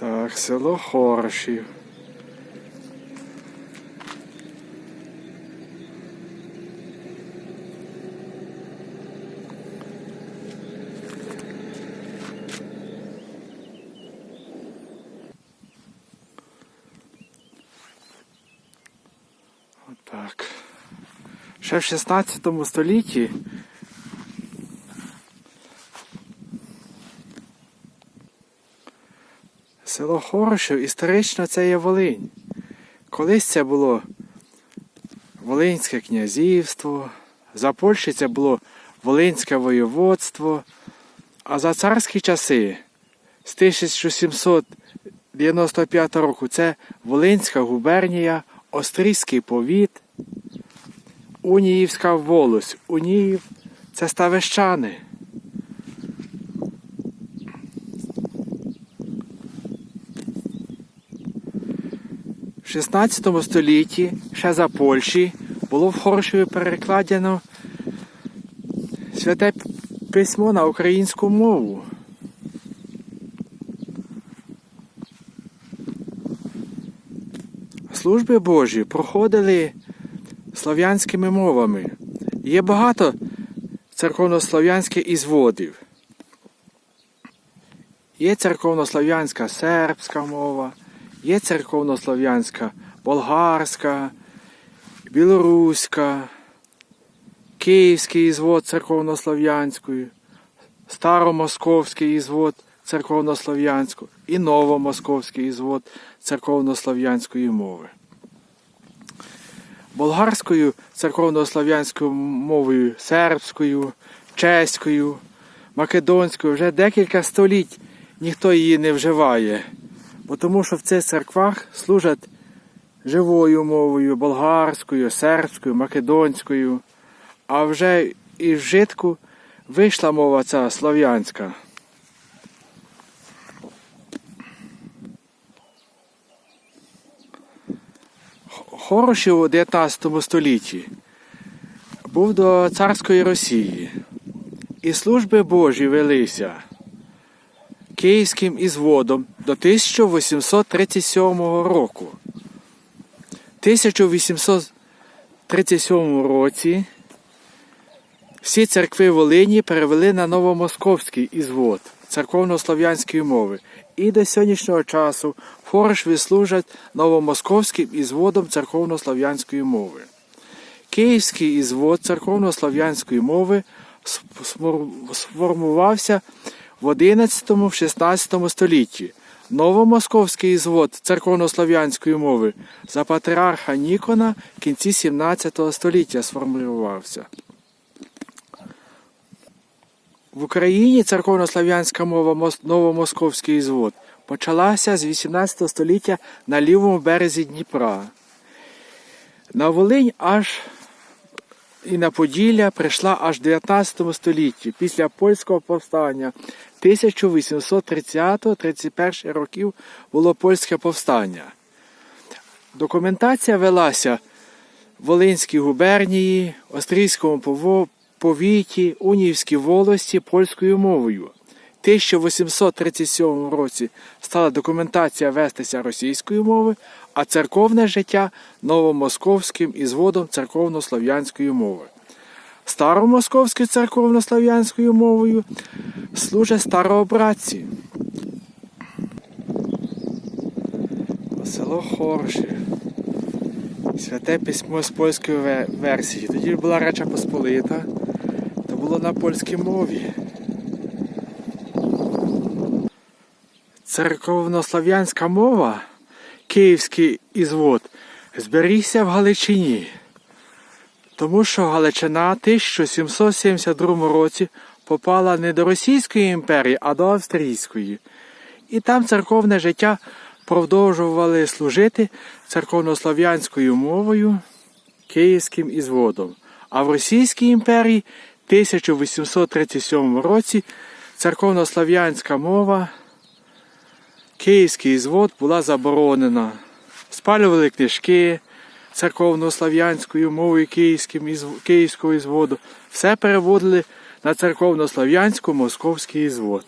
Так, село Хорошів. Ще в 16 столітті село Хорошів історично це є Волинь. Колись це було Волинське князівство, за Польщі це було Волинське воєводство, а за царські часи з 1795 року це Волинська губернія, Острізький повіт, Уніївська волость. Уніїв це ставищани. В 16 столітті ще за Польщі було в Хорошеві перекладено святе письмо на українську мову. Служби Божі проходили слов'янськими мовами. Є багато церковнослов'янських ізводів. Є церковнослов'янська сербська мова, є церковнослов'янська болгарська, білоруська, київський ізвод церковнослов'янської, старомосковський ізвод церковнослов'янської і новомосковський ізвод церковнослов'янської мови. Болгарською церковнослов'янською мовою, сербською, чеською, македонською вже декілька століть ніхто її не вживає, бо тому що в цих церквах служать живою мовою, болгарською, сербською, македонською, а вже із вжитку вийшла мова ця слов'янська. Хорошів у 19 столітті. Був до царської Росії, і служби Божі велися київським ізводом до 1837 року. 1837 році всі церкви Волині перевели на новомосковський ізвод церковнослов'янської мови. І до сьогоднішнього часу в Хорошві служать новомосковським ізводом церковнослов'янської мови. Київський ізвод церковнослов'янської мови сформувався в 11-16 столітті. Новомосковський ізвод церковнослов'янської мови за патріарха Нікона в кінці 17 століття сформулювався. В Україні церковнослов'янська мова новомосковський ізвод почалася з 18 століття на лівому березі Дніпра. На Волинь аж і на Поділля прийшла аж в 19 столітті після польського повстання 1830-31 років було польське повстання. Документація велася в Волинській губернії, Острійському повіті, Уніївській волості польською мовою. В 1837 році стала документація вестися російською мовою, а церковне життя новомосковським і зводом церковнослов'янської мови. Старомосковською церковнослов'янською мовою служать старообратці. Село Хорші. Святе письмо з польської версії. Тоді була Реча Посполита, то було на польській мові. Церковнослов'янська мова, київський ізвод, зберігся в Галичині, тому що Галичина в 1772 році попала не до Російської імперії, а до Австрійської. І там церковне життя продовжували служити церковнослов'янською мовою київським ізводом. А в Російській імперії в 1837 році церковнослов'янська мова, київський звод була заборонена. Спалювали книжки церковнослов'янською мовою київським, київського ізводу. Все переводили на церковнослов'янську московський ізвод.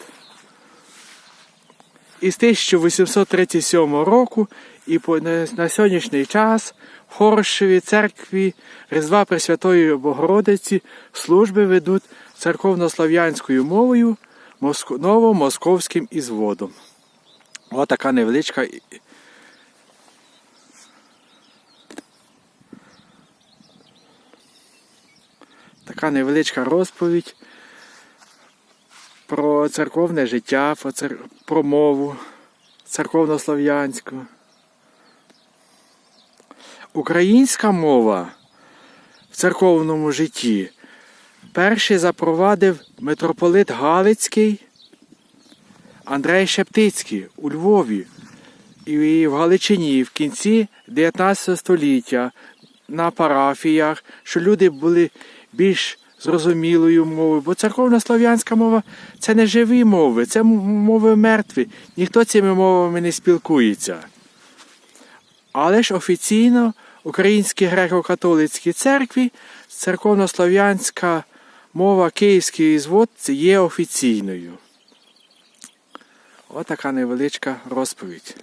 із 1837 року і на, сьогоднішній час в Хорошеві церкві Різдва Пресвятої Богородиці служби ведуть церковнослов'янською мовою новомосковським ізводом. Отака невеличка така невеличка розповідь про церковне життя, про, про мову церковнослов'янську. Українська мова в церковному житті перший запровадив митрополит Галицький Андрей Шептицький у Львові і в Галичині в кінці 19 століття на парафіях, що люди були більш зрозумілою мовою, бо церковнослов'янська мова це не живі мови, це мови мертві. Ніхто цими мовами не спілкується. Але ж офіційно Українській греко-католицькій церкві церковнослов'янська мова київський звод є офіційною. Отака невеличка розповідь.